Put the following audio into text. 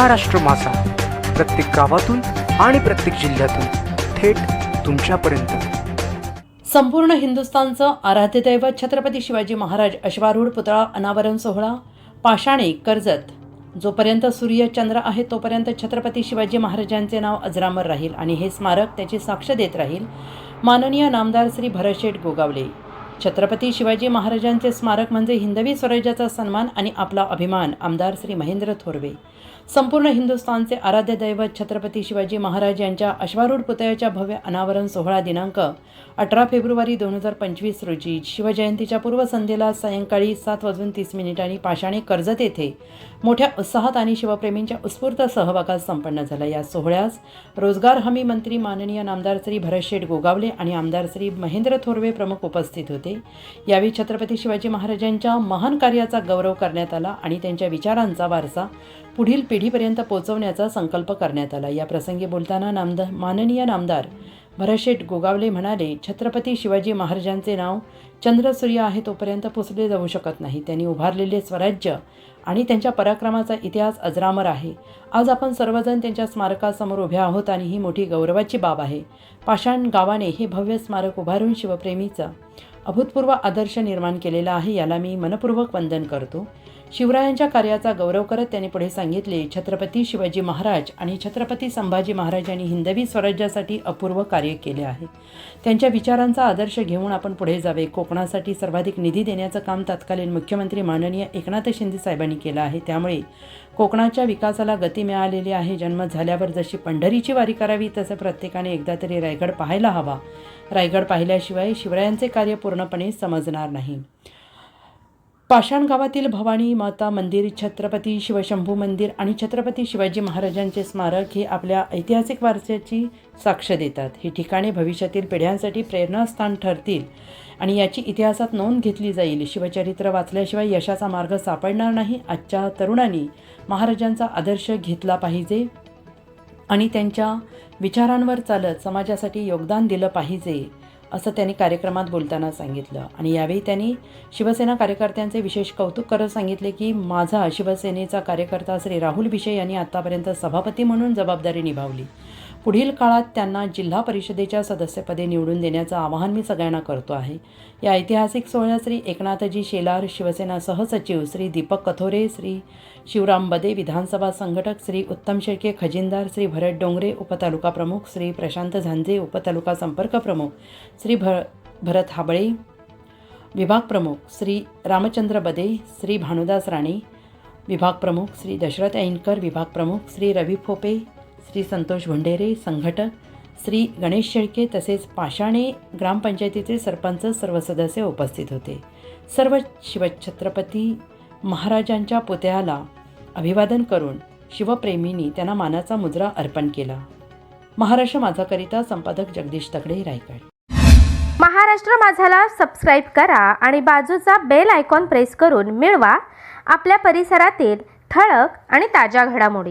महाराष्ट्र मासा प्रत्येक गावातून आणि प्रत्येक जिल्ह्यातून थेट तुमच्यापर्यंत. संपूर्ण हिंदुस्थानचं आराध्य दैवत छत्रपती शिवाजी महाराज अश्वारूढ पुतळा अनावरण सोहळा पाषाणे कर्जत. जोपर्यंत सूर्य चंद्र आहे तोपर्यंत छत्रपती शिवाजी महाराजांचे नाव अजरामर राहील आणि हे स्मारक त्याची साक्ष देत राहील. माननीय नामदार श्री भरतशेठ गोगावले. छत्रपती शिवाजी महाराजांचे स्मारक म्हणजे हिंदवी स्वराज्याचा सन्मान आणि आपला अभिमान आमदार श्री महेंद्र थोरवे. संपूर्ण हिंदुस्थानचे आराध्य दैवत छत्रपती शिवाजी महाराज यांच्या अश्वारूढ पुतळ्याच्या भव्य अनावरण सोहळा दिनांक अठरा फेब्रुवारी दोन हजार पंचवीस रोजी शिवजयंतीच्या पूर्वसंध्येला सायंकाळी सात वाजून तीस मिनिटांनी पाषाणे कर्जत येथे मोठ्या उत्साहात आणि शिवप्रेमींच्या उत्स्फूर्त सहभागात संपन्न झाला. या सोहळ्यास रोजगार हमी मंत्री माननीय नामदार श्री भरतशेठ गोगावले आणि आमदार श्री महेंद्र थोरवे प्रमुख उपस्थित होते. यावेळी छत्रपती शिवाजी महाराजांच्या महान कार्याचा गौरव करण्यात आला आणि त्यांच्या विचारांचा वारसा पुढील पिढीपर्यंत पोहोचवण्याचा संकल्प करण्यात आला. या प्रसंगी बोलताना नामदार माननीय नामदार भरशेठ गोगावले म्हणाले छत्रपती शिवाजी महाराजांचे नाव चंद्रसूर्य आहे तोपर्यंत पुसले जाऊ शकत नाही. त्यांनी उभारलेले स्वराज्य आणि त्यांच्या पराक्रमाचा इतिहास अजरामर आहे. आज आपण सर्वजण त्यांच्या स्मारकासमोर उभे आहोत आणि ही मोठी गौरवाची बाब आहे. पाषाण गावाने हे भव्य स्मारक उभारून शिवप्रेमीचा अभूतपूर्व आदर्श निर्माण केलेला आहे याला मी मनपूर्वक वंदन करतो. शिवरायांच्या कार्याचा गौरव करत त्यांनी पुढे सांगितले छत्रपती शिवाजी महाराज आणि छत्रपती संभाजी महाराज यांनी हिंदवी स्वराज्यासाठी अपूर्व कार्य केले आहे. त्यांच्या विचारांचा आदर्श घेऊन आपण पुढे जावे. कोकणासाठी सर्वाधिक निधी देण्याचं काम तत्कालीन मुख्यमंत्री माननीय एकनाथ शिंदे साहेबांनी केलं आहे. त्यामुळे कोकणाच्या विकासाला गती मिळालेली आहे. जन्म झाल्यावर जशी पंढरीची वारी करावी तसं प्रत्येकाने एकदा तरी रायगड पाहायला हवा. रायगड पाहिल्याशिवाय शिवरायांचे कार्य पूर्णपणे समजणार नाही. पाषाण गावातील भवानी माता मंदिर छत्रपती शिवशंभू मंदिर आणि छत्रपती शिवाजी महाराजांचे स्मारक हे आपल्या ऐतिहासिक वारशाची साक्ष देतात. ही ठिकाणे भविष्यातील पिढ्यांसाठी प्रेरणास्थान ठरतील आणि याची इतिहासात नोंद घेतली जाईल. शिवचरित्र वाचल्याशिवाय यशाचा मार्ग सापडणार नाही. आजच्या तरुणांनी महाराजांचा आदर्श घेतला पाहिजे. आणि त्यांच्या विचारांवर चालत समाजासाठी योगदान दिलं पाहिजे असं त्यांनी कार्यक्रमात बोलताना सांगितलं. आणि यावेळी त्यांनी शिवसेना कार्यकर्त्यांचे विशेष कौतुक करत सांगितले की माझा शिवसेनेचा कार्यकर्ता श्री राहुल भिशे यांनी आत्तापर्यंत सभापती म्हणून जबाबदारी निभावली. पुढील काळात त्यांना जिल्हा परिषदेच्या सदस्यपदे निवडून देण्याचं आवाहन मी सगळ्यांना करतो आहे. या ऐतिहासिक सोहळ्यात श्री एकनाथजी शेलार शिवसेना सहसचिव श्री दीपक कथोरे श्री शिवराम बदे विधानसभा संघटक श्री उत्तम शेळके खजिनदार श्री भरत डोंगरे उपतालुका प्रमुख श्री प्रशांत झांजे उपतालुका संपर्क प्रमुख श्री भर भरत हाबळे विभाग प्रमुख श्री रामचंद्र बदे श्री भानुदास राणे विभाग प्रमुख श्री दशरथ ऐनकर विभाग प्रमुख श्री रवी फोपे श्री संतोष भंडेरे संघटक श्री गणेश शेळके तसेच पाषाणे ग्रामपंचायतीचे सरपंच सर्व सदस्य उपस्थित होते. सर्व शिवछत्रपती महाराजांच्या पुतळ्याला अभिवादन करून शिवप्रेमींनी त्यांना मानाचा मुजरा अर्पण केला. महाराष्ट्र माझाकरिता संपादक जगदीश तगडे रायगड. महाराष्ट्र माझाला सबस्क्राईब करा आणि बाजूचा बेल आयकॉन प्रेस करून मिळवा. आपल्या परिसरातील ठळक आणि ताज्या घडामोडी.